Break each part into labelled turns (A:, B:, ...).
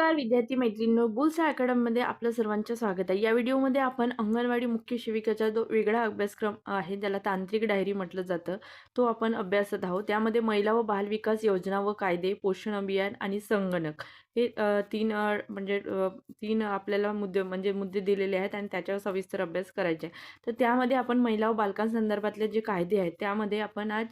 A: नमस्कार विद्यार्थी मैत्रिणींनो बुल्स अकॅडमीमध्ये आपलं सर्वांचं स्वागत आहे. या व्हिडिओमध्ये आपण अंगणवाडी मुख्य शिविकाचा जो वेगळा अभ्यासक्रम आहे त्याला तांत्रिक डायरी म्हटलं जातं. तो आपण अभ्यासत आहोत. त्यामध्ये महिला व बालविकास योजना व कायदे पोषण अभियान आणि संगणक हे तीन म्हणजे तीन आपल्याला मुद्दे म्हणजे मुद्दे दिलेले आहेत आणि त्याच्यावर सविस्तर अभ्यास करायचे आहे तर त्यामध्ये आपण महिला व बालकांसंदर्भातले जे कायदे आहेत त्यामध्ये आपण आज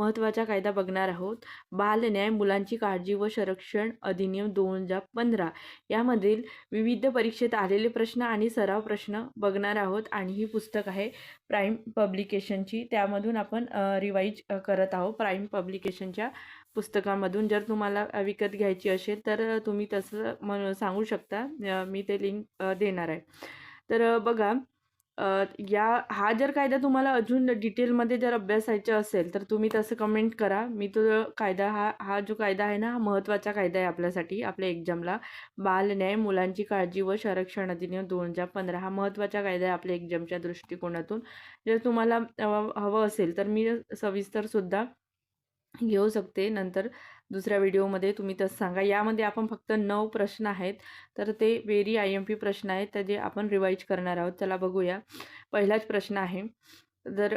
A: महत्त्वाचा कायदा बघणार आहोत. बालन्याय मुलांची काळजी व संरक्षण अधिनियम दोन हजार पंधरा यामधील विविध परीक्षेत आलेले प्रश्न आणि सराव प्रश्न बघणार आहोत आणि ही पुस्तक आहे प्राईम पब्लिकेशनची. त्यामधून आपण रिवाईज करत आहोत प्राईम पब्लिकेशनच्या पुस्तकामधून. जर तुम्हाला विकत घ्यायची असेल तर तुम्ही तसं म्हण सांगू शकता. मी ते लिंक देणार आहे. तर बघा या हा जर कायदा तुम्हाला अजून डिटेलमध्ये जर अभ्यासायचा असेल तर तुम्ही तसं कमेंट करा. मी तो कायदा हा हा जो कायदा आहे ना हा महत्त्वाचा कायदा आहे आपल्यासाठी आपल्या एक्झामला. बालन्याय मुलांची काळजी व संरक्षण अधिनियम दोन हजार पंधरा हा महत्त्वाचा कायदा आहे आपल्या एक्झामच्या दृष्टिकोनातून. जर तुम्हाला हवं असेल तर मी सविस्तरसुद्धा घेऊ शकते. नंतर दुसऱ्या व्हिडिओमध्ये तुम्ही तसं सांगा. यामध्ये आपण फक्त नऊ प्रश्न आहेत. तर ते वेरी आय एम पी प्रश्न आहेत. तर जे आपण रिवाईज करणार आहोत. चला बघूया. पहिलाच प्रश्न आहे. तर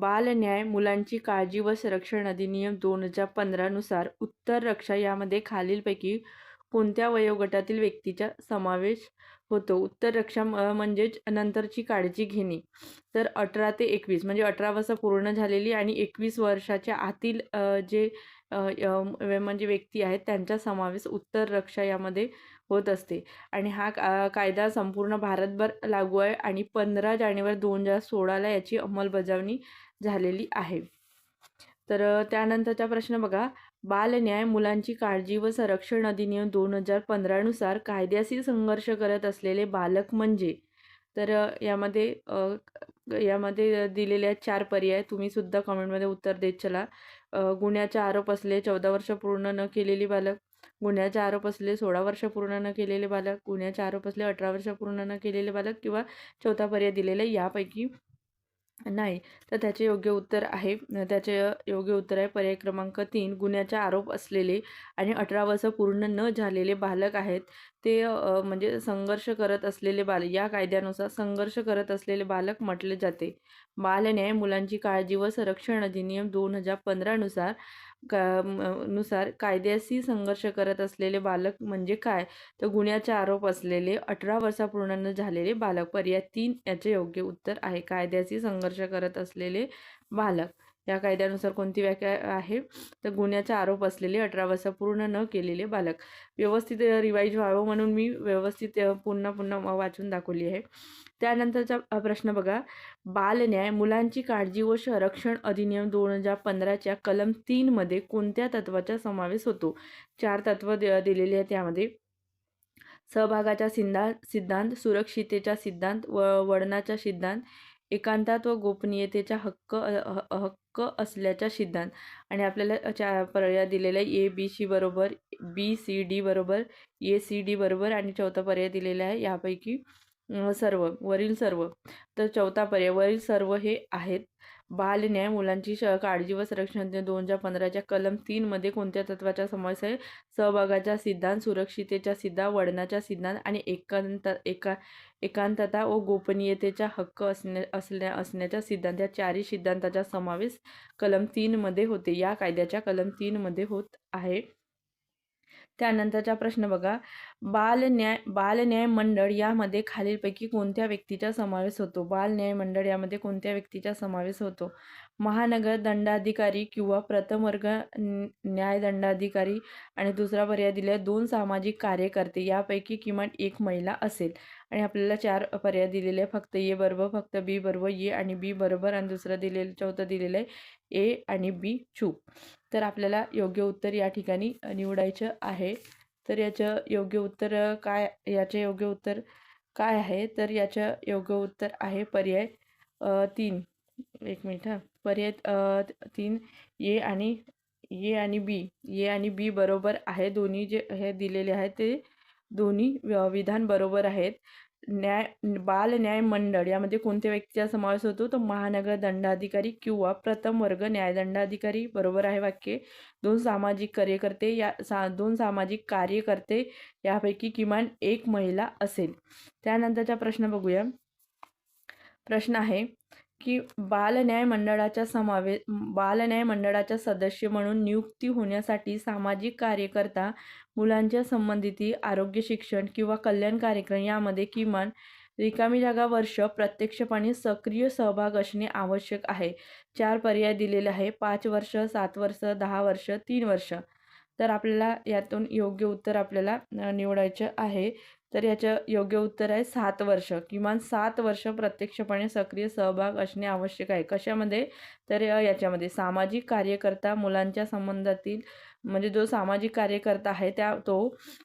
A: बालन्याय मुलांची काळजी व संरक्षण अधिनियम दोन हजार पंधरानुसार उत्तर रक्षा यामध्ये खालीलपैकी कोणत्या वयोगटातील व्यक्तीचा समावेश होतो? उत्तर रक्षा म्हणजेच नंतरची काळजी घेणे. तर अठरा ते एकवीस म्हणजे अठरा वर्ष पूर्ण झालेली आणि एकवीस वर्षाच्या आतील जे म्हणजे व्यक्ती आहेत त्यांचा समावेश उत्तर रक्षा यामध्ये होत असते. आणि हा का- कायदा संपूर्ण भारतभर लागू आहे आणि पंधरा जानेवारी दोन हजार सोळाला याची अंमलबजावणी झालेली आहे. तर त्यानंतरचा प्रश्न बघा. बालन्याय मुलांची काळजी व संरक्षण अधिनियम दोन हजार पंधरानुसार कायद्याशी संघर्ष करत असलेले बालक म्हणजे? तर यामध्ये यामध्ये दिलेले चार पर्याय तुम्ही सुद्धा कमेंटमध्ये उत्तर देत चला. गुन्ह्याचे आरोप असले चौदा वर्ष पूर्ण न केलेली बालक गुन्ह्याचे आरोप असले सोळा वर्ष पूर्ण न केलेले बालक गुन्ह्याचे आरोप असले अठरा वर्ष पूर्ण न केलेले बालक किंवा चौथा पर्याय दिलेला यापैकी नाही. तर त्याचे योग्य उत्तर आहे. त्याचे योग्य उत्तर आहे. पर्याय क्रमांक तीन गुन्ह्याचा आरोप असलेले आणि अठरा वर्ष पूर्ण न झालेले बालक आहेत. ते म्हणजे संघर्ष करत असलेले बाल या कायद्यानुसार संघर्ष करत असलेले बालक म्हटले जाते. बालन्याय मुलांची काळजी व संरक्षण अधिनियम दोन हजार पंधरानुसार का नुसार कायद्याशी संघर्ष करत असलेले बालक म्हणजे काय? तर गुन्ह्याचे आरोप असलेले अठरा वर्षा पूर्ण न झालेले बालक पर्याय तीन याचे योग्य उत्तर आहे. कायद्याशी संघर्ष करत असलेले बालक. या कायद्यानुसार कोणती व्याख्या आहे? तर गुन्ह्याचा आरोप असलेले अठरा वर्ष पूर्ण न केलेले बालक. व्यवस्थित रिवाईज व्हावं म्हणून मी व्यवस्थित पुन्हा पुन्हा वाचून दाखवली आहे. त्यानंतरचा प्रश्न बघा. बालन्याय मुलांची काळजी व संरक्षण अधिनियम दोन हजार पंधराच्या कलम तीनमध्ये कोणत्या तत्वाचा समावेश होतो? चार तत्व दि- दिलेली आहे त्यामध्ये सहभागाचा सिद्धांत सिद्धांत सुरक्षितेचा सिद्धांत व वळणाचा सिद्धांत. एकांतात व गोपनीयतेचा हक्क ह- हक्क असल्याचा सिद्धांत. आणि आपल्याला चार पर्याय दिलेला आहे ए बी सी बरोबर बी सी डी बरोबर ए सी डी बरोबर आणि चौथा पर्याय दिलेला आहे यापैकी सर्व वरील सर्व. तर चौथा पर्याय वरील सर्व हे आहेत. बाल न्याय मुलांची श काळजी व संरक्षण दोन हजार पंधराच्या कलम तीनमध्ये कोणत्या तत्वाचा समावेश आहे सहभागाचा सिद्धांत सुरक्षितेचा सिद्धांत वळणाचा सिद्धांत आणि एकांत एका एकांतता व गोपनीयतेचा हक्क असण्या असल्या असण्याच्या सिद्धांत. या चारही सिद्धांताचा समावेश कलम तीनमध्ये होते. या कायद्याच्या कलम तीनमध्ये होत आहे. त्यानंतरचा प्रश्न बघा. बाल न्याय बाल मंडळ यामध्ये खालीलपैकी कोणत्या व्यक्तीचा समावेश होतो? बाल न्याय मंडळ यामध्ये कोणत्या व्यक्तीचा समावेश होतो? महानगर दंडाधिकारी किंवा प्रथम वर्ग न्याय दंडाधिकारी आणि दुसरा पर्याय दिला दोन सामाजिक कार्यकर्ते यापैकी किमान एक महिला असेल. आणि आपल्याला चार पर्याय दिलेले आहे फक्त ए बरोबर फक्त बी बरोबर ए आणि बी बरोबर आणि दुसरं दिलेलं चौथं दिलेलं आहे. ए आणि बी चूक. तर आपल्याला योग्य उत्तर या ठिकाणी निवडायचं आहे. तर याचं योग्य उत्तर काय याचे योग्य उत्तर काय आहे? तर याचं योग्य उत्तर आहे पर्याय तीन. एक मिनिट हां. पर्याय तीन ए आणि ए आणि बी. ए आणि बी बरोबर आहे दोन्ही जे हे दिलेले आहेत ते दोन्ही विधान बरोबर आहेत. न्याय बाल न्याय मंडळ यामध्ये कोणत्या व्यक्तीचा समावेश होतो? तर महानगर दंडाधिकारी किंवा प्रथम वर्ग न्यायदंडाधिकारी बरोबर आहे वाक्य. दोन सामाजिक कार्यकर्ते या सा दोन सामाजिक कार्यकर्ते यापैकी किमान एक महिला असेल. त्यानंतरचा प्रश्न बघूया. प्रश्न आहे की बालन्याय मंडळाच्या समावे बालन्याय मंडळाच्या सदस्य म्हणून नियुक्ती होण्यासाठी सामाजिक कार्यकर्ता मुलांच्या संबंधिती आरोग्य शिक्षण किंवा कल्याण कार्यक्रम यामध्ये किमान रिकामी जागा वर्ष प्रत्यक्षपणे सक्रिय सहभाग असणे आवश्यक आहे. चार पर्याय दिलेले आहे. पाच वर्ष सात वर्ष दहा वर्ष तीन वर्ष. तर आपल्याला यातून योग्य उत्तर आपल्याला निवडायचं आहे. तर याचं योग्य उत्तर आहे सात वर्ष. किमान सात वर्ष प्रत्यक्षपणे सक्रिय सहभाग असणे आवश्यक आहे. कशामध्ये? तर याच्यामध्ये सामाजिक कार्यकर्ता मुलांच्या संबंधातील म्हणजे जो सामाजिक कार्यकर्ता आहे त्या तो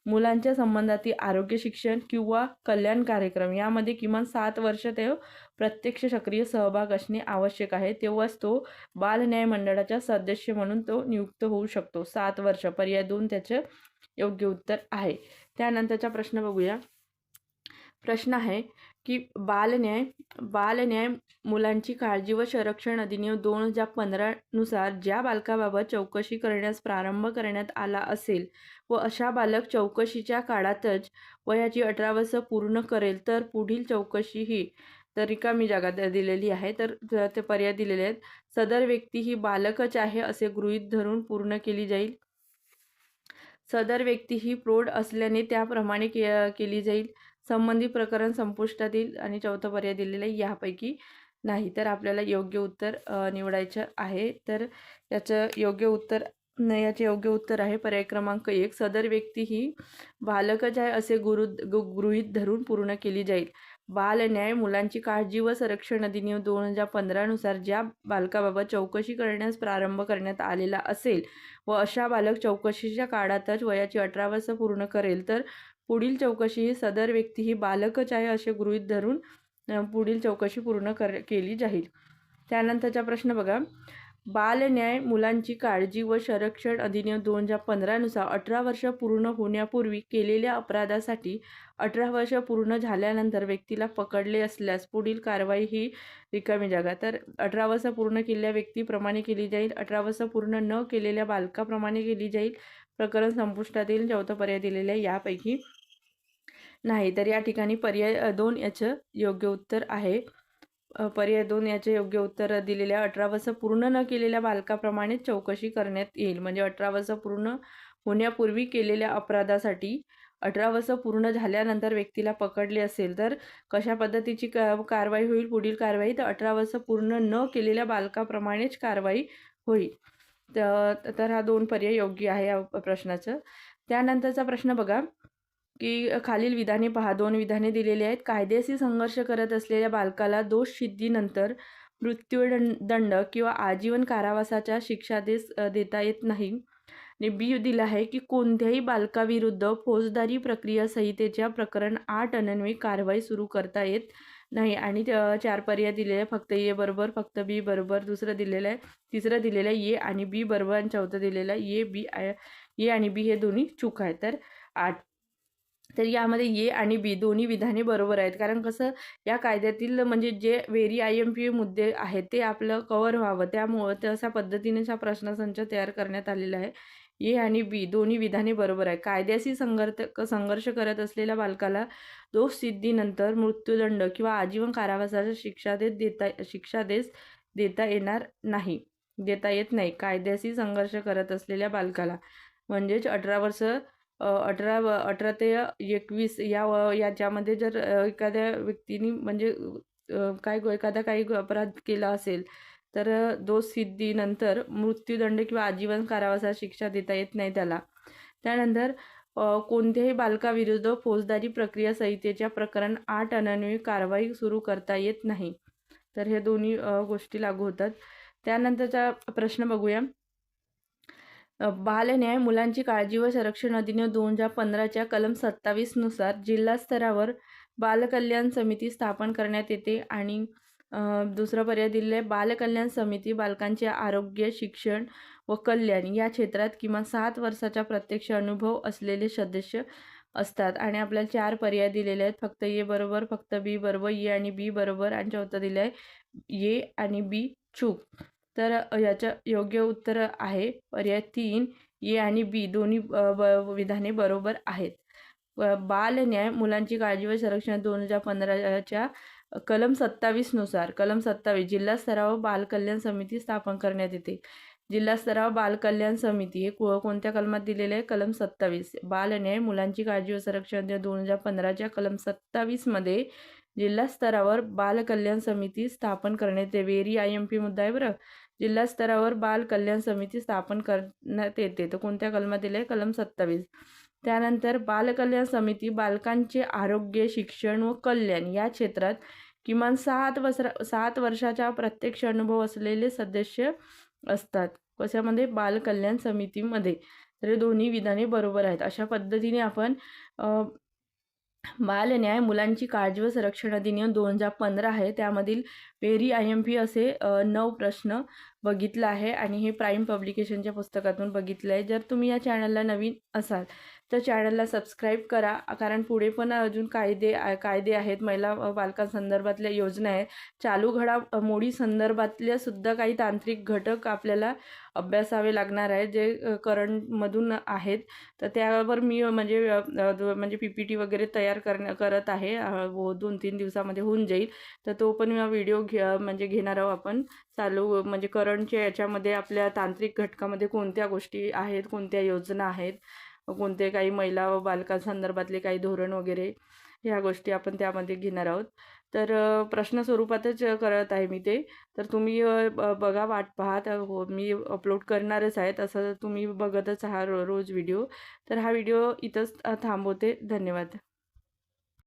A: मुलांच्या संबंधातील आरोग्य शिक्षण किंवा कल्याण कार्यक्रम यामध्ये किमान सात वर्ष ते प्रत्यक्ष सक्रिय सहभाग असणे आवश्यक आहे. तेव्हाच तो बाल न्याय मंडळाचा सदस्य म्हणून तो नियुक्त होऊ शकतो. सात वर्ष पर्याय दोन त्याचं योग्य उत्तर आहे. त्यानंतरचा प्रश्न बघूया. प्रश्न आहे की बालन्याय बालन्याय मुलांची काळजी व संरक्षण अधिनियम दोन हजार पंधरानुसार ज्या बालकाबाबत चौकशी करण्यास प्रारंभ करण्यात आला असेल व अशा बालक चौकशीच्या काळातच वयाची अठरा वर्ष पूर्ण करेल तर पुढील चौकशी ही तर रिकामी जागा दिलेली आहे. तर ते पर्याय दिलेले आहेत. सदर व्यक्ती ही बालकच आहे असे गृहीत धरून पूर्ण केली जाईल. सदर व्यक्ती ही प्रौढ असल्याने त्याप्रमाणे के केली जाईल. संबंधित प्रकरण संपुष्टात येईल आणि चौथा पर्याय दिलेला आहे यापैकी नाही तर आपल्याला योग्य उत्तर निवडायचं आहे. तर याचं योग्य उत्तर याचे योग्य उत्तर आहे पर्याय क्रमांक एक. सदर व्यक्ती ही बालकच आहे असे गुरु गृहीत धरून पूर्ण केली जाईल. बाल न्याय मुलांची काळजी व संरक्षण अधिनियम दोन हजार पंधरानुसार ज्या बालकाबाबत चौकशी करण्यास प्रारंभ करण्यात आलेला असेल व अशा बालक चौकशीच्या काळातच वयाची अठरा वर्ष पूर्ण करेल तर पुढील चौकशी ही सदर व्यक्ती ही बालकच आहे असे गृहीत धरून पुढील चौकशी पूर्ण कर केली जाईल. त्यानंतरचा प्रश्न बघा. बालन्याय मुलांची काळजी व संरक्षण अधिनियम दोन हजार पंधरानुसार अठरा वर्ष पूर्ण होण्यापूर्वी केलेल्या अपराधासाठी अठरा वर्ष पूर्ण झाल्यानंतर व्यक्तीला पकडले असल्यास पुढील कारवाई ही रिकामी जागा. तर अठरा वर्ष पूर्ण केलेल्या व्यक्तीप्रमाणे केली जाईल. अठरा वर्ष पूर्ण न केलेल्या बालकाप्रमाणे केली जाईल. प्रकरण संपुष्टातील येईल. चौथा पर्याय दिलेल्या यापैकी नाही तर या ठिकाणी पर्याय दोन याचं योग्य उत्तर आहे. पर्याय दोन याचे योग्य उत्तर दिलेल्या अठरा वर्ष पूर्ण न केलेल्या बालकाप्रमाणे चौकशी करण्यात येईल. म्हणजे अठरा वर्ष पूर्ण होण्यापूर्वी केलेल्या अपराधासाठी अठरा वर्ष पूर्ण झाल्यानंतर व्यक्तीला पकडले असेल तर कशा पद्धतीची कारवाई होईल? पुढील कारवाई तर अठरा वर्ष पूर्ण न केलेल्या बालकाप्रमाणेच कारवाई होईल. तर हा दोन पर्याय योग्य आहे या प्रश्नाचं. त्यानंतरचा प्रश्न बघा. की खालील विधाने पहा. दोन विधाने दिलेली आहेत. कायदेशी संघर्ष करत असलेल्या बालकाला दोष सिद्धीनंतर मृत्यूदंड किंवा आजीवन कारावासाच्या शिक्षा देस देता येत नाही. आणि बी दिला आहे की कोणत्याही बालकाविरुद्ध फौजदारी प्रक्रिया संहितेच्या प्रकरण आठ अनन्वयी कारवाई सुरू करता येत नाही. आणि चार पर्याय दिलेले आहे फक्त ए बरोबर फक्त बी बरोबर. दुसरं दिलेलं आहे. तिसरं दिलेलं आहे ए आणि बी बरोबर. आणि चौथं दिलेलं आहे ए बी ए आणि बी हे दोन्ही चूक आहे तर आठ तर यामध्ये ए आणि बी दोन्ही विधाने बरोबर आहेत. कारण कसं या कायद्यातील म्हणजे जे व्हेरी आय एम पी मुद्दे आहेत ते आपलं कवर व्हावं. त्यामुळं तशा पद्धतीने हा प्रश्नसंच तयार करण्यात आलेला आहे. ए आणि बी दोन्ही विधाने बरोबर आहे कायद्याशी संघर्ष संघर्ष करत असलेल्या बालकाला दोष सिद्धीनंतर मृत्यूदंड किंवा आजीवन कारावासाचा शिक्षा देत देता शिक्षा देस देता येणार नाही. देता येत नाही. कायद्याशी संघर्ष करत असलेल्या बालकाला म्हणजेच अठरा वर्ष अठरा अठरा ते एकवीस या याच्यामध्ये जर एखाद्या व्यक्तीने म्हणजे काय एखादा काही अपराध केला असेल तर दोष सिद्धीनंतर मृत्यूदंड किंवा आजीवन कारावासात शिक्षा देता येत नाही त्याला. त्यानंतर कोणत्याही बालकाविरुद्ध फौजदारी प्रक्रिया संहितेच्या प्रकरण आठ अनन्वयी कारवाई सुरू करता येत नाही. तर हे दोन्ही गोष्टी लागू होतात. त्यानंतरचा प्रश्न बघूया. बालन्याय मुलांची काळजी व संरक्षण अधिनियम दोन हजार पंधराच्या कलम सत्तावीसनुसार जिल्हा स्तरावर बालकल्याण समिती स्थापन करण्यात येते आणि दुसरा पर्याय दिलेला आहे. बालकल्याण समिती बालकांचे आरोग्य शिक्षण व कल्याण या क्षेत्रात किमान सात वर्षाचा प्रत्यक्ष अनुभव असलेले सदस्य असतात आणि आपल्याला चार पर्याय दिलेले आहेत. फक्त ए बरोबर फक्त बी बरोबर ए आणि बी बरोबर आणि चौथं दिलं आहे. ए आणि बी चूक. तर याचं योग्य उत्तर आहे. पर्याय तीन ए आणि बी दोन्ही ब- विधाने बरोबर आहेत. बाल न्याय मुलांची काळजी व संरक्षण दोन हजार पंधराच्या कलम सत्तावीसनुसार कलम सत्तावीस जिल्हा स्तरावर बाल कल्याण समिती स्थापन करण्यात येते. जिल्हा स्तरावर बाल कल्याण समिती हे को- कोणत्या कलमात दिलेले आहे? कलम सत्तावीस. बाल न्याय मुलांची काळजी व संरक्षण दोन हजार पंधराच्या कलम सत्तावीसमध्ये जिल्हा स्तरावर बाल कल्याण समिती स्थापन करण्यात येते वेरी आय एम पी मुद्दा आहे बरं. जिल्हा स्तरावर बाल कल्याण समिती स्थापन करण्यात येते. तर कोणत्या कलमात दिले कलम सत्तावीस. त्यानंतर बालकल्याण समिती बालकांचे आरोग्य शिक्षण व कल्याण या क्षेत्रात किमान सात वसरा सात वर्षाचा प्रत्यक्ष अनुभव असलेले सदस्य असतात. कशामध्ये? बालकल्याण समितीमध्ये. तर दोन्ही विधाने बरोबर आहेत. अशा पद्धतीने आपण अ, बाल न्याय मुलांची काळजी व संरक्षण अधिनियम दोन हजार पंधरा आहे. त्यामधील पेरी आय एम पी असे नऊ प्रश्न बघितलं आहे आणि हे प्राईम पब्लिकेशनच्या पुस्तकातून बघितलं आहे. जर तुम्ही या चॅनलला नवीन असाल तर चॅनलला सबस्क्राईब करा. कारण पुढे पण अजून कायदे कायदे आहेत. महिला बालकांसंदर्भातल्या योजना आहेत. चालू घडामोडी संदर्भातल्या सुद्धा काही तांत्रिक घटक आपल्याला अभ्यासावे लागणार आहे जे करंटमधून आहेत. तर त्यावर मी म्हणजे म्हणजे पी पी टी वगैरे तयार करण्या करत आहे. व दोन तीन दिवसामध्ये होऊन जाईल. तर तो पण व्हिडिओ घे म्हणजे घेणार आहोत आपण. चालू म्हणजे करंटच्या याच्यामध्ये आपल्या तांत्रिक घटकामध्ये कोणत्या गोष्टी आहेत कोणत्या योजना आहेत. कोणते काही महिला व बालकांसंदर्भातले काही धोरण वगैरे ह्या गोष्टी आपण त्यामध्ये घेणार आहोत. तर प्रश्न स्वरूपातच करत आहे मी ते. तर तुम्ही ब- बघा वाट पाहात हो मी अपलोड करणारच आहे तसं तुम्ही बघतच आहात रो रोज व्हिडिओ. तर हा व्हिडिओ इथंच थांबवते. धन्यवाद.